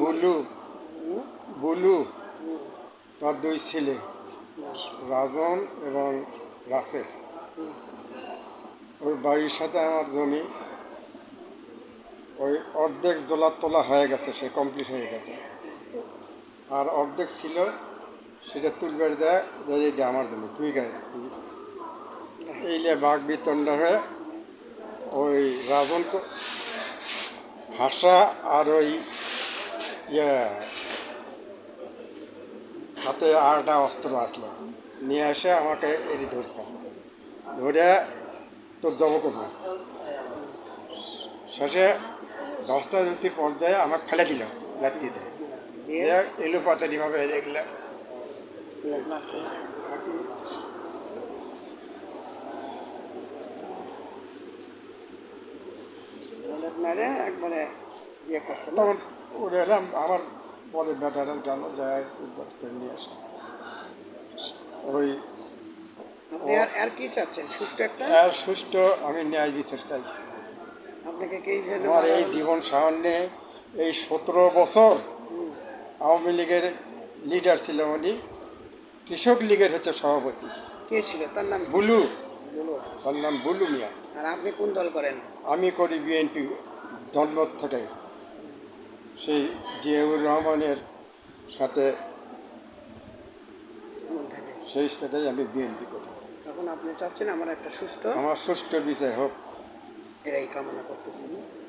Blue? Blue, তার দুই ছেলে, রাজন এবং রাসেল ওই বাড়ির সাথে আমার জমি, ওই অর্ধেক জলা তোলা হয়ে গেছে, সে কমপ্লিট হয়ে গেছে আর অর্ধেক ছিল, সেটা তুলবার যায় যে এটা আমার জমি, তুই গায়ে এইলে বাঘ বিতণ্ডা হয়ে, ওই রাজন হাসা আর ওই হাতে আরটা অস্ত্র আসলো। নিয়ে এসে আমাকে এটি ধরছে। ধরে তোর জব করব। শেষে দশটা জ্যোতির পর্যায়ে আমাকে ফেলে দিল রাত্রিতে। এলো পাতারিভাবে। বুলেট মেরে একবারে ইয়ে করছে তখন উড়ে এলাম আমার বলে বেটারা গেল যায় উদ্ধার করে নিয়ে আসে। ওই আপনি আর আর কি চাচ্ছেন সুষ্ঠু একটা? এর সুষ্ঠু আমি ন্যায় বিচার চাই। আপনাকে কে এই আমার এই জীবন সামনে এই সতেরো বছর আওয়ামী লীগের লিডার ছিল উনি। কৃষক লীগের হচ্ছে সভাপতি। কে ছিল? তার নাম বুলু। বলো। তার নাম বুলু মিয়া। আর আপনি কোন দল করেন? আমি করি বিএনপি জন্ম থেকে। সেই জিয়াউর রহমানের সাথে সেই সাথেই আমি বিএনপি করি তখন আপনি চাচ্ছেন আমার একটা সুষ্ঠু আমার সুষ্ঠু বিচার হোক। এরাই কামনা করতেছেন।